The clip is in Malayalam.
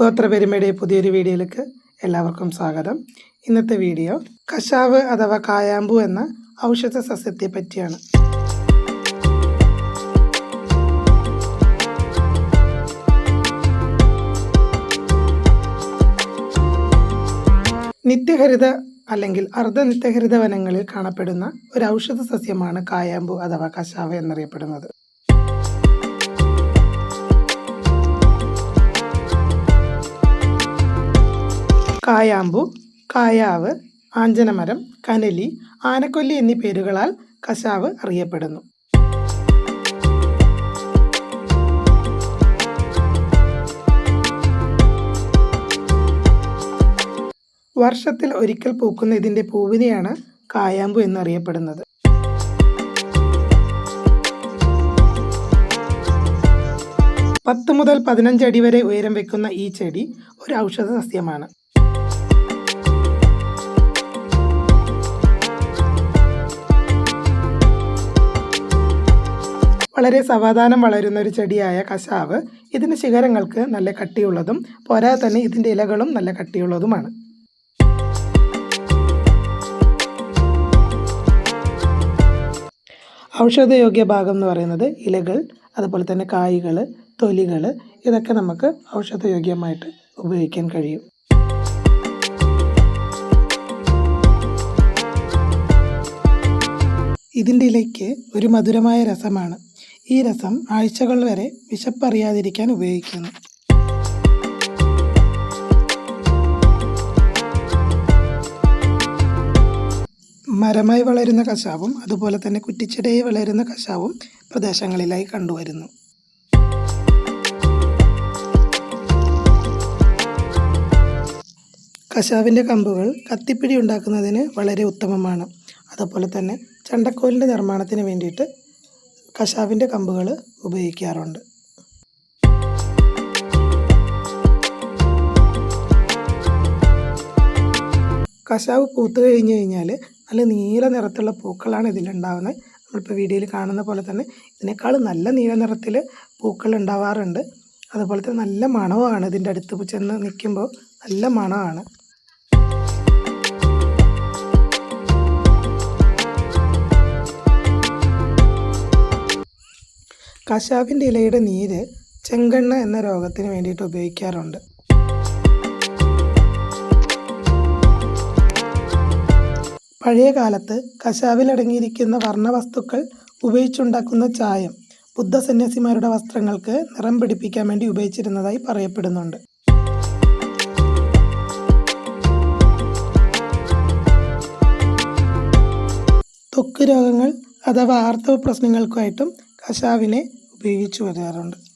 ഗോത്രപെരുമയുടെ പുതിയൊരു വീഡിയോയിലേക്ക് എല്ലാവർക്കും സ്വാഗതം. ഇന്നത്തെ വീഡിയോ കശാവ് അഥവാ കായാമ്പു എന്ന ഔഷധ സസ്യത്തെ പറ്റിയാണ്. നിത്യഹരിത അല്ലെങ്കിൽ അർദ്ധനിത്യഹരിത വനങ്ങളിൽ കാണപ്പെടുന്ന ഒരു ഔഷധ സസ്യമാണ് കായാമ്പു അഥവാ കശാവ് എന്നറിയപ്പെടുന്നത്. കായാമ്പു കായാവ് ആഞ്ചനമരം കനലി ആനക്കൊല്ലി എന്നീ പേരുകളാൽ കശാവ് അറിയപ്പെടുന്നു. വർഷത്തിൽ ഒരിക്കൽ പൂക്കുന്ന ഇതിന്റെ പൂവിനെയാണ് കായാമ്പു എന്നറിയപ്പെടുന്നത്. പത്ത് മുതൽ പതിനഞ്ച് അടി വരെ ഉയരം വെക്കുന്ന ഈ ചെടി ഒരു ഔഷധ സസ്യമാണ്. വളരെ സമാധാനം വളരുന്ന ഒരു ചെടിയായ കശാവ് ഇതിന്റെ ശിഖരങ്ങൾക്ക് നല്ല കട്ടിയുള്ളതും പോരാതെ തന്നെ ഇതിന്റെ ഇലകളും നല്ല കട്ടിയുള്ളതുമാണ്. ഔഷധയോഗ്യ ഭാഗം എന്ന് പറയുന്നത് ഇലകൾ അതുപോലെ തന്നെ കായ്കൾ തൊലികൾ ഇതൊക്കെ നമുക്ക് ഔഷധയോഗ്യമായിട്ട് ഉപയോഗിക്കാൻ കഴിയും. ഇതിന്റെ ഇലയ്ക്ക് ഒരു മധുരമായ രസമാണ്. ഈ രസം ആഴ്ചകൾ വരെ വിശപ്പറിയാതിരിക്കാൻ ഉപയോഗിക്കുന്നു. മരമായി വളരുന്ന കശാവും അതുപോലെ തന്നെ കുറ്റിച്ചെടിയായി വളരുന്ന കശാവും പ്രദേശങ്ങളിലായി കണ്ടുവരുന്നു. കശാവിന്റെ കമ്പുകൾ കത്തിപ്പിടി ഉണ്ടാക്കുന്നതിന് വളരെ ഉത്തമമാണ്. അതുപോലെ തന്നെ ചണ്ടക്കോലിന്റെ നിർമ്മാണത്തിന് വേണ്ടിയിട്ട് കശാവിന്റെ കമ്പുകൾ ഉപയോഗിക്കാറുണ്ട്. കശാവ് പൂത്ത് കഴിഞ്ഞ് കഴിഞ്ഞാൽ നല്ല നീല നിറത്തുള്ള പൂക്കളാണ് ഇതിലുണ്ടാകുന്നത് നമ്മളിപ്പോൾ വീഡിയോയിൽ കാണുന്ന പോലെ തന്നെ ഇതിനേക്കാൾ നല്ല നീല നിറത്തിൽ പൂക്കൾ ഉണ്ടാവാറുണ്ട്. അതുപോലെ തന്നെ നല്ല മണമാണ് ഇതിന്റെ അടുത്ത് ചെന്ന് നിൽക്കുമ്പോൾ. നല്ല മണമാണ്. കശാവിന്റെ ഇലയുടെ നീര് ചെങ്കണ്ണ എന്ന രോഗത്തിന് വേണ്ടിയിട്ട് ഉപയോഗിക്കാറുണ്ട്. പഴയ കാലത്ത് കശാവിലടങ്ങിയിരിക്കുന്ന വർണവസ്തുക്കൾ ഉപയോഗിച്ചുണ്ടാക്കുന്ന ചായം ബുദ്ധസന്യാസിമാരുടെ വസ്ത്രങ്ങൾക്ക് നിറം പിടിപ്പിക്കാൻ വേണ്ടി ഉപയോഗിച്ചിരുന്നതായി പറയപ്പെടുന്നുണ്ട്. ത്വക്ക് രോഗങ്ങൾ അഥവാ ആർത്തവ പ്രശ്നങ്ങൾക്കായിട്ടും കശാവിനെ ഉപയോഗിച്ചു വരാറുണ്ട്.